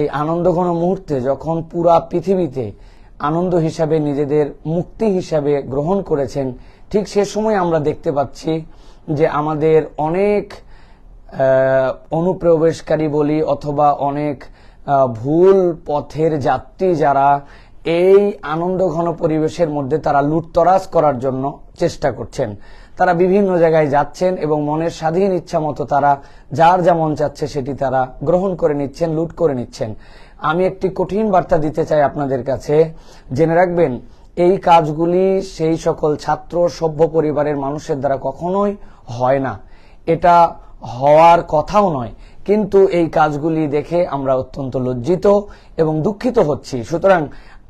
এই আনন্দ ঘন মুহূর্তে যখন পুরা পৃথিবীতে আনন্দ হিসাবে নিজেদের মুক্তি হিসাবে গ্রহণ করেছেন, ঠিক সে সময় আমরা দেখতে পাচ্ছি যে আমাদের অনেক অনুপ্রবেশকারী বলি অথবা অনেক ভুল পথের যাত্রী যারা এই আনন্দ ঘন পরিবেশের মধ্যে তারা লুটতরাজ করার জন্য চেষ্টা করছেন। তারা বিভিন্ন জায়গায় যাচ্ছেন এবং মনের স্বাধীন ইচ্ছা মতো তারা যার যেমন চাচ্ছে সেটি তারা গ্রহণ করে নিচ্ছেন, লুট করে নিচ্ছেন। আমি একটি কঠিন বার্তা দিতে চাই আপনাদের কাছে। জেনে রাখবেন, এই কাজগুলি সেই সকল ছাত্র, সভ্য পরিবারের মানুষের দ্বারা কখনোই হয় না। এটা হওয়ার কথাও নয়। কিন্তু এই কাজগুলি দেখে আমরা অত্যন্ত লজ্জিত এবং দুঃখিত হচ্ছি। সুতরাং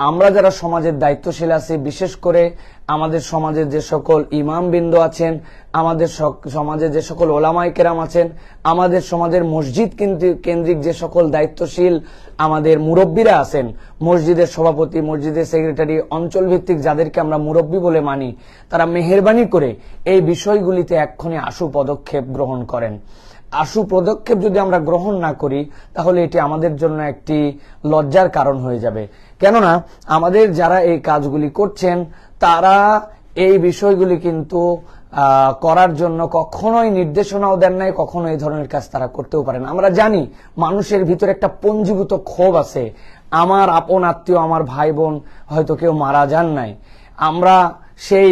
আমরা যারা সমাজের দায়িত্বশীল আছি, বিশেষ করে আমাদের সমাজের যে সকল ইমাম বিন্দু আছেন, আমাদের সক- সমাজে যে সকল ওলামাই কেরাম আছেন, আমাদের সমাজের মসজিদ কেন্দ্রিক যে সকল দায়িত্বশীল আমাদের মুরব্বীরা আছেন, মসজিদের সভাপতি, মসজিদের সেক্রেটারি অঞ্চল ভিত্তিক যাদেরকে আমরা মুরব্বী বলে মানি, তারা মেহরবানি করে এই বিষয়গুলিতে এক্ষণে আশু পদক্ষেপ গ্রহণ করেন। আশু পদক্ষেপ যদি আমরা গ্রহণ না করি, তাহলে এটি আমাদের জন্য একটি লজ্জার কারণ হয়ে যাবে। কেননা আমাদের যারা এই কাজগুলি করছেন, তারা এই বিষয়গুলি কিন্তু করার জন্য কখনোই নির্দেশনাও দেন নাই, কখনো এই ধরনের কাজ তারা করতেও পারেন। আমরা জানি মানুষের ভিতরে একটা পঞ্জীভূত ক্ষোভ আছে। আমার আপন আত্মীয়, আমার ভাই বোন হয়তো কেউ মারা যান নাই। আমরা সেই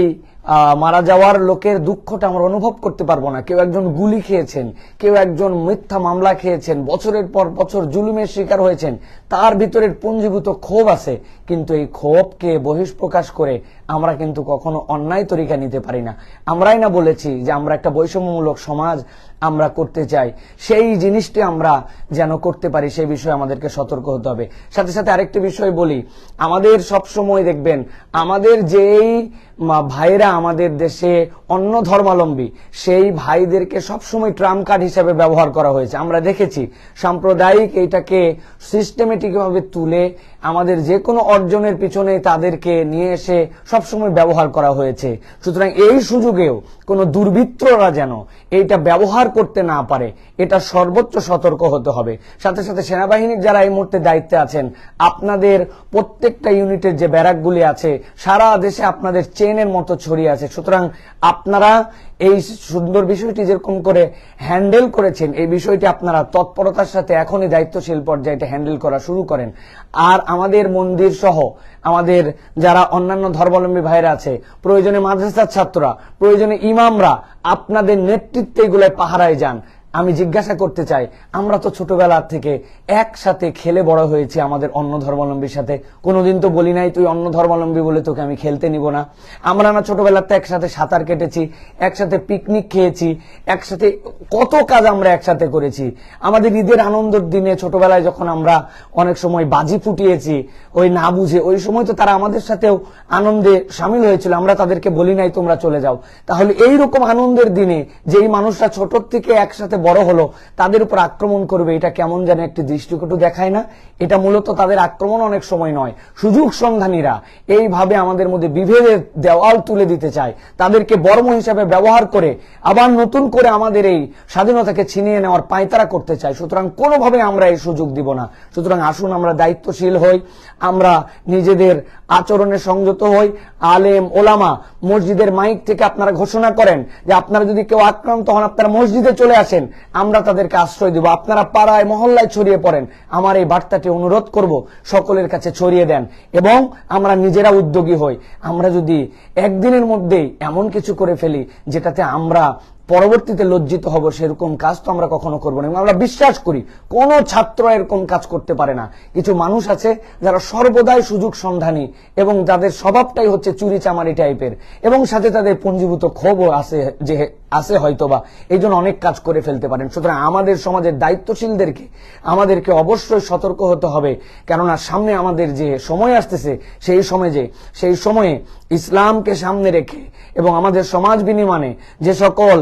মারা যাওয়ার লোকের দুঃখটা আমরা অনুভব করতে পারব না। কেউ একজন গুলি খেয়েছেন, কেউ একজন মিথ্যা মামলা খেয়েছেন, বছরের পর বছর জুলুমের শিকার হয়েছেন, তার ভিতরের পুঞ্জীভূত ক্ষোভ আছে, কিন্তু এই ক্ষোভকে বহিষ্প্রকাশ করে আমরা কিন্তু কখনো অন্যায় তরিকা নিতে পারি না। আমরাই না বলেছি যে আমরা একটা বৈষম্যমূলক সমাজ আমরা করতে চাই। সেই জিনিসটি আমরা যেন করতে পারি, সেই বিষয়ে আমাদেরকে সতর্ক হতে হবে। সাথে সাথে আরেকটি বিষয় বলি, আমাদের সব সময় দেখবেন, আমাদের যেই ভাইরা আমাদের দেশে অন্য ধর্মাবলম্বী, সেই ভাইদেরকে সবসময় ট্রাম কার্ড হিসেবে ব্যবহার করা হয়েছে। আমরা দেখেছি, সাম্প্রদায়িক এইটাকে সিস্টেমেটিক ভাবে তুলে আমাদের যে কোনো অর্জনের পিছনে তাদেরকে নিয়ে এসে সবসময় ব্যবহার করা হয়েছে। সুতরাং এই সুযোগেও কোনো দুর্বৃত্তরা যেন এইটা ব্যবহার করতে না পারে, এটা সর্বোচ্চ সতর্ক হতে হবে। সাথে সাথে সেনাবাহিনীর যারা এই মুহূর্তে দায়িত্বে আছেন, আপনাদের প্রত্যেকটা ইউনিটের যে ব্যারাকগুলি আছে, সারা দেশে আপনাদের চেনের মতো ছড়িয়ে আছে। সুতরাং আপনারা এই সুন্দর বিষয়টি যেরকম করে হ্যান্ডেল করেছেন, এই বিষয়টি আপনারা তৎপরতার সাথে এখনই দায়িত্বশীল পর্যায়ে এটা হ্যান্ডেল করা শুরু করেন। আর আমাদের মন্দির সহ আমাদের যারা অন্যান্য ধর্মাবলম্বী ভাইরা আছে, প্রয়োজনে মাদ্রাসার ছাত্ররা, প্রয়োজনে ইমামরা আপনাদের নেতৃত্বে এগুলো পাহারায় যান। আমি জিজ্ঞাসা করতে চাই, আমরা তো ছোটবেলা থেকে একসাথে খেলে বড় হয়েছি আমাদের অন্য ধর্মাবলম্বীর সাথে। কোনোদিন তো বলি নাই, তুই অন্য ধর্মাবলম্বী বলে তোকে আমি খেলতে নিব না। আমরা না ছোটবেলাতে একসাথে সাঁতার কেটেছি, একসাথে পিকনিক খেয়েছি, একসাথে কত কাজ আমরা একসাথে করেছি। আমাদের ঈদের আনন্দের দিনে ছোটবেলায় যখন আমরা অনেক সময় বাজি ফুটিয়েছি, ওই না বুঝে, ওই সময় তো তারা আমাদের সাথেও আনন্দে সামিল হয়েছিল, আমরা তাদেরকে বলি নাই তোমরা চলে যাও। তাহলে এই রকম আনন্দের দিনে যেই মানুষরা ছোট থেকে একসাথে বড় হলো, তাদের উপর আক্রমণ করবে, এটা কেমন যেন একটি দৃষ্টিকটু দেখায় না। এটা মূলত তাদের আক্রমণ অনেক সময় নয়। সুযোগ সন্ধানীরা এইভাবে আমাদের মধ্যে বিভেদের দেওয়াল তুলে দিতে চায়। তাদেরকে বর্ম হিসাবে ব্যবহার করে আবার নতুন করে আমাদের এই স্বাধীনতাকে ছিনিয়ে নেওয়ার পায়তারা করতে চায়। সুতরাং কোনোভাবে আমরা এই সুযোগ দিব না। সুতরাং আসুন আমরা দায়িত্বশীল হই, আমরা নিজেদের আচরণে সংযত হই। আলেম, ওলামা, মসজিদের মাইক থেকে আপনারা ঘোষণা করেন যে আপনারা যদি কেউ আক্রান্ত হন, আপনারা মসজিদে চলে আসেন। আমরা তাদেরকে আশ্রয় দিব। আপনারা পাড়ায়, মহল্লায় ছড়িয়ে পড়েন। আমার এই বার্তাটি অনুরোধ করব, সকলের কাছে ছড়িয়ে দেন এবং আমরা নিজেরা উদ্যোগী হই। আমরা যদি একদিনের মধ্যেই এমন কিছু করে ফেলি, যেটাতে আমরা পরবর্তীতে লজ্জিত হব, সেরকম কাজ তো আমরা কখনো করব না। আমরা বিশ্বাস করি, কোন ছাত্র এরকম কাজ করতে পারে না। কিছু মানুষ আছে যারা সর্বদাই সুযোগ সন্ধানী এবং যাদের স্বভাবটাই হচ্ছে চুরি চামারি টাইপের এবং সাথে তাদের পঞ্জীভূত ক্ষোভও আছে যে আছে হয়তোবা। এই জন্য অনেক কাজ করে ফেলতে পারেন। সুতরাং আমাদের সমাজের দায়িত্বশীলদেরকে, আমাদেরকে অবশ্যই সতর্ক হতে হবে। কেননা সামনে আমাদের যে সময় আসতেছে, সেই সময় যে, সেই সময়ে ইসলামকে সামনে রেখে এবং আমাদের সমাজ বিনিময়ে যে সকল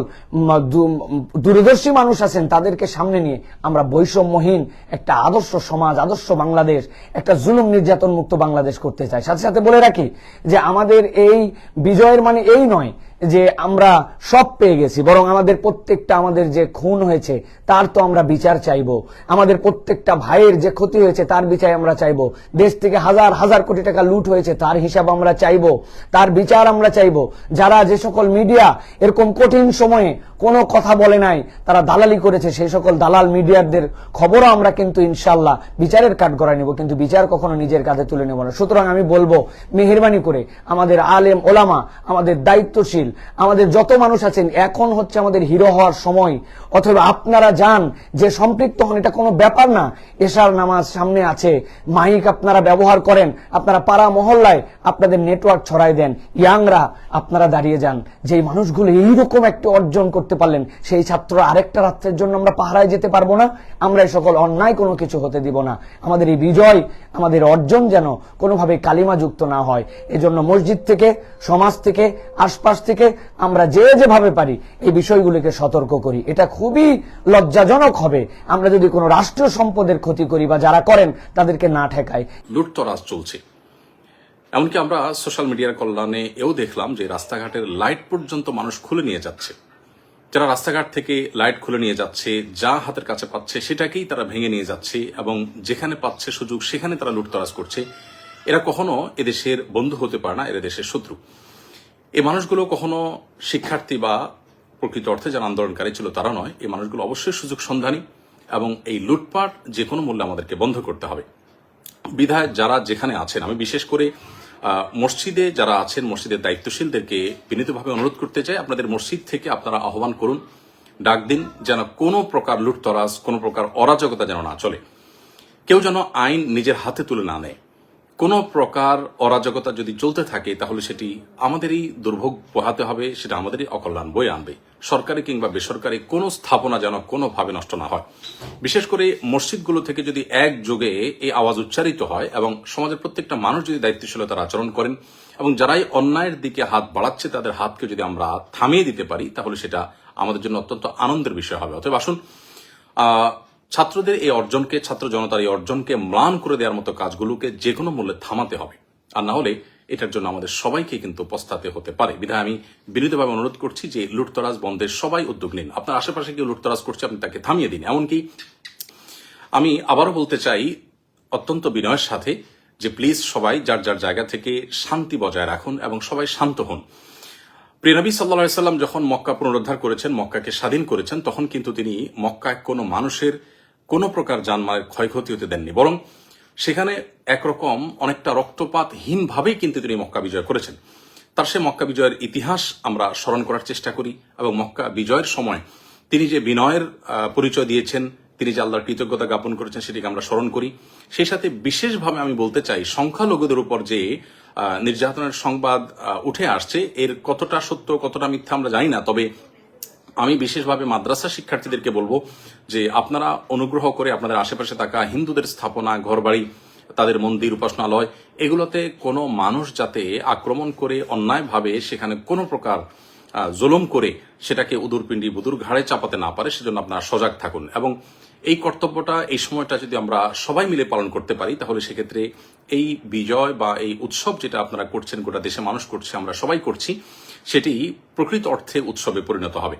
দূরদর্শী মানুষ আছেন, তাদেরকে সামনে নিয়ে আমরা বৈষম্যহীন একটা আদর্শ সমাজ, আদর্শ বাংলাদেশ, একটা জুলুম নির্যাতন মুক্ত বাংলাদেশ করতে চাই। সাথে সাথে বলে রাখি যে আমাদের এই বিজয়ের মানে এই নয় যে আমরা সব পেয়ে গেছি, বরং আমাদের প্রত্যেকটা আমাদের যে খুন হয়েছে, তার তো আমরা বিচার চাইব। আমাদের প্রত্যেকটা ভাইয়ের যে ক্ষতি হয়েছে, তার বিচার আমরা চাইব। দেশ থেকে হাজার হাজার কোটি টাকা লুট হয়েছে, তার হিসাব আমরা চাইব। তার বিচার আমরা চাইব। যারা যে সকল মিডিয়া, এরকম কঠিন সময়ে কোনো কথা বলে নাই, তারা দালালি করেছে, সেই সকল দালাল মিডিয়ারদের খবরও আমরা কিন্তু ইনশাল্লাহ বিচারের কাঠ গড়ায় নেব, কিন্তু বিচার কখনো নিজের কাঁধে তুলে নেব না। সুতরাং আমি বলব, মেহরবানি করে আমাদের আলেম ওলামা, আমাদের দায়িত্বশীল, আমাদের যত মানুষ আছেন, এখন হচ্ছে আমাদের হিরো হওয়ার সময়। অথবা আপনারা যান, যে সম্পৃক্ত হন, এটা কোনো ব্যাপার না। এশার নামাজ সামনে আছে, মাইক আপনারা ব্যবহার করেন, আপনারা পাড়া মহল্লায় আপনাদের নেটওয়ার্ক ছড়াই দেন, ইয়াংরা আপনারা দাঁড়িয়ে যান। যে মানুষগুলো এইরকম একটা অর্জন করতে পারলেন। সেই ছাত্র আরেকটা রাত্রের জন্য আমরা পাহারায় যেতে পারব না। আমরা এই সকল অন্যায় কোনো কিছু হতে দিব না। আমাদের এই বিজয়, আমাদের অর্জন যেন কোনোভাবে কালিমা যুক্ত না হয়। এজন্য মসজিদ থেকে, সমাজ থেকে, আশপাশ থেকে আমরা যে যেভাবে পারি এই বিষয়গুলিকে সতর্ক করি। এটা খুবই লজ্জাজনক হবে। আমরা যদি কোনো রাষ্ট্রীয় সম্পদের ক্ষতি করি বা যারা করেন, তাদেরকে না ঠেকাই। লুটতরাজ চলছে। এমনকি আমরা সোশ্যাল মিডিয়ার কল্যাণে এও দেখলাম যে রাস্তাঘাটের লাইট পর্যন্ত মানুষ খুলে নিয়ে যাচ্ছে। যারা রাস্তাঘাট থেকে লাইট খুলে নিয়ে যাচ্ছে, যা হাতের কাছে পাচ্ছে, সেটাকেই তারা ভেঙে নিয়ে যাচ্ছে এবং যেখানে পাচ্ছে সুযোগ, সেখানে তারা লুটতরাজ করছে। এরা কখনো এদেশের বন্ধু হতে পারে না, এরা দেশের শত্রু। এই মানুষগুলো কখনো শিক্ষার্থী বা প্রকৃত অর্থে যারা আন্দোলনকারী ছিল তারা নয়। এই মানুষগুলো অবশ্যই সুযোগ সন্ধানী এবং এই লুটপাট যে কোনো মূল্যে আমাদেরকে বন্ধ করতে হবে। বিধায় যারা যেখানে আছেন, আমি বিশেষ করে মসজিদে যারা আছেন, মসজিদের দায়িত্বশীলদেরকে বিনীতভাবে অনুরোধ করতে চাই, আপনাদের মসজিদ থেকে আপনারা আহ্বান করুন। ডাক দিন, যেন কোনো প্রকার লুটতরাজ, কোনো প্রকার অরাজকতা যেন না চলে। কেউ যেন আইন নিজের হাতে তুলে না নেয়। কোনো প্রকার অরাজকতা যদি চলতে থাকে, তাহলে সেটি আমাদেরই দুর্ভোগ পোহাতে হবে, সেটা আমাদেরই অকল্যাণ বয়ে আনবে। সরকারি কিংবা বেসরকারি কোনো স্থাপনা যেন কোনোভাবে নষ্ট না হয়। বিশেষ করে মসজিদগুলো থেকে যদি এক একযোগে এই আওয়াজ উচ্চারিত হয় এবং সমাজের প্রত্যেকটা মানুষ যদি দায়িত্বশীলতার আচরণ করেন এবং যারাই অন্যায়ের দিকে হাত বাড়াচ্ছে, তাদের হাতকে যদি আমরা থামিয়ে দিতে পারি, তাহলে সেটা আমাদের জন্য অত্যন্ত আনন্দের বিষয় হবে। অতএব আসুন ছাত্রদের এই অর্জনকে, ছাত্র জনতার এই অর্জনকে ম্লান করে দেওয়ার মতো কাজগুলোকে যে কোনো মূল্যে থামাতে হবে। আর না হলে এটার জন্য আমাদের সবাইকে কিন্তু পস্তাতে হতে পারে। বিধায় আমি বিনীতভাবে অনুরোধ করছি যে লুটতরাজ বন্ধের সবাই উদ্যোগ নিন। আপনার আশেপাশে কেউ লুটতরাজ করছে, আপনি তাকে থামিয়ে দিন। এমনকি আমি আবারও বলতে চাই, অত্যন্ত বিনয়ের সাথে যে প্লিজ সবাই যার যার জায়গা থেকে শান্তি বজায় রাখুন এবং সবাই শান্ত হন। প্রিয়নবী সাল্লা সাল্লাম যখন মক্কা পুনরুদ্ধার করেছেন, মক্কাকে স্বাধীন করেছেন, তখন কিন্তু তিনি মক্কায় কোনো মানুষের কোনো প্রকার জানমালের ক্ষয়ক্ষতি হতে দেননি, বরং সেখানে একরকম অনেকটা রক্তপাতহীন ভাবেই কিন্তু তিনি মক্কা বিজয় করেছেন। তার সে মক্কা বিজয়ের ইতিহাস আমরা স্মরণ করার চেষ্টা করি এবং মক্কা বিজয়ের সময় তিনি যে বিনয়ের পরিচয় দিয়েছেন, তিনি যে আল্লাহর কৃতজ্ঞতা জ্ঞাপন করেছেন সেটিকে আমরা স্মরণ করি। সেই সাথে বিশেষভাবে আমি বলতে চাই, সংখ্যালঘুদের উপর যে নির্যাতনের সংবাদ উঠে আসছে, এর কতটা সত্য, কতটা মিথ্যা আমরা জানি না, তবে আমি বিশেষভাবে মাদ্রাসা শিক্ষার্থীদেরকে বলব যে আপনারা অনুগ্রহ করে আপনাদের আশেপাশে থাকা হিন্দুদের স্থাপনা, ঘরবাড়ি, তাদের মন্দির, উপাসনালয়, এগুলোতে কোনো মানুষ যাতে আক্রমণ করে, অন্যায়ভাবে সেখানে কোনো প্রকার জুলুম করে সেটাকে উদুরপিণ্ডি বুদুর ঘাড়ে চাপাতে না পারে, সেজন্য আপনারা সজাগ থাকুন। এবং এই কর্তব্যটা এই সময়টা যদি আমরা সবাই মিলে পালন করতে পারি, তাহলে সেক্ষেত্রে এই বিজয় বা এই উৎসব যেটা আপনারা করছেন, গোটা দেশে মানুষ করছে, আমরা সবাই করছি, সেটি প্রকৃত অর্থে উৎসবে পরিণত হবে।